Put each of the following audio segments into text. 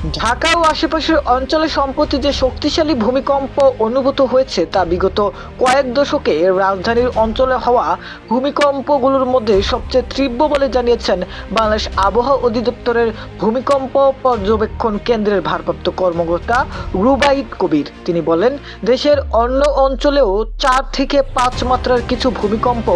ঢাকা ও আশেপাশের অঞ্চলে সম্প্রতি যে শক্তিশালী ভূমিকম্প অনুভূত হয়েছে তা বিগত কয়েক দশকে রাজধানীর অঞ্চলে হওয়া ভূমিকম্পগুলোর মধ্যে সবচেয়ে তীব্র বলে জানিয়েছেন বাংলাদেশ আবহাওয়া অধিদপ্তরের ভূমিকম্প পর্যবেক্ষণ কেন্দ্রের ভারপ্রাপ্ত কর্মকর্তা রুবাইদ কবির। তিনি বলেন, দেশের অন্য অঞ্চলেও চার থেকে পাঁচ মাত্রার কিছু ভূমিকম্প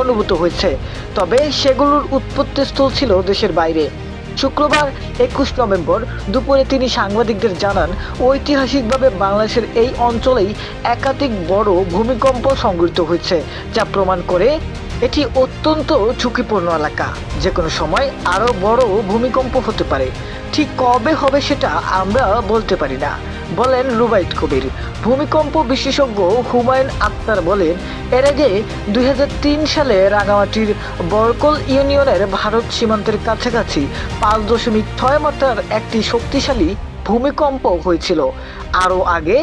অনুভূত হয়েছে, তবে সেগুলোর উৎপত্তিস্থল ছিল দেশের বাইরে। শুক্রবার একুশ নভেম্বর দুপুরে তিনি সাংবাদিকদের জানান, ঐতিহাসিকভাবে বাংলাদেশের এই অঞ্চলেই একাধিক বড় ভূমিকম্প সংঘটিত হয়েছে, যা প্রমাণ করে এটি অত্যন্ত ঝুঁকিপূর্ণ এলাকা। যে কোনো সময় আরও বড় ভূমিকম্প হতে পারে। ঠিক কবে হবে সেটা আমরা বলতে পারি না। বলেন রুবাইট কবির। ভূমিকম্প বিশেষজ্ঞ হুমায়ুন আক্তার বলেন, এর আগে দুই হাজার তিন সালে রাঙামাটির বরকল ইউনিয়নের ভারত সীমান্তের কাছাকাছি পাঁচ দশমিক ছয় মাত্রার একটি শক্তিশালী ভূমিকম্প হয়েছিল। আরও আগে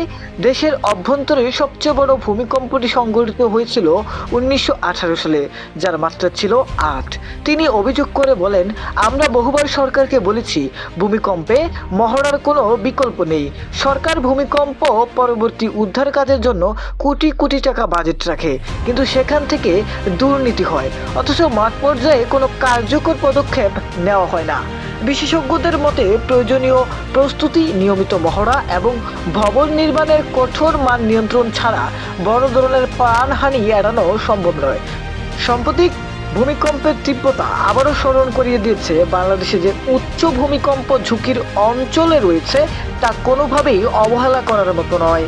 দেশের অভ্যন্তরে সবচেয়ে বড় ভূমিকম্পটি সংঘটিত হয়েছিল উনিশশো আঠারো সালে, যার মাত্রা ছিল আট। তিনি অভিযোগ করে বলেন, আমরা বহুবার সরকারকে বলেছি, ভূমিকম্পে মহড়ার কোনো বিকল্প নেই। সরকার ভূমিকম্প পরবর্তী উদ্ধার কাজের জন্য কোটি কোটি টাকা বাজেট রাখে, কিন্তু সেখান থেকে দুর্নীতি হয়। অথচ মাঠ পর্যায়ে কোনো কার্যকর পদক্ষেপ নেওয়া হয় না। বিশেষজ্ঞদের মতে প্রয়োজনীয় প্রস্তুতি, নিয়মিত মহড়া এবং ভবন নির্মাণের কঠোর মান নিয়ন্ত্রণ ছাড়া বড় ধরনের প্রাণহানি এড়ানো সম্ভব নয়। সাম্প্রতিক ভূমিকম্পের তীব্রতা আবারও স্মরণ করিয়ে দিয়েছে বাংলাদেশে যে উচ্চ ভূমিকম্প ঝুঁকির অঞ্চলে রয়েছে তা কোনোভাবেই অবহেলা করার মতো নয়।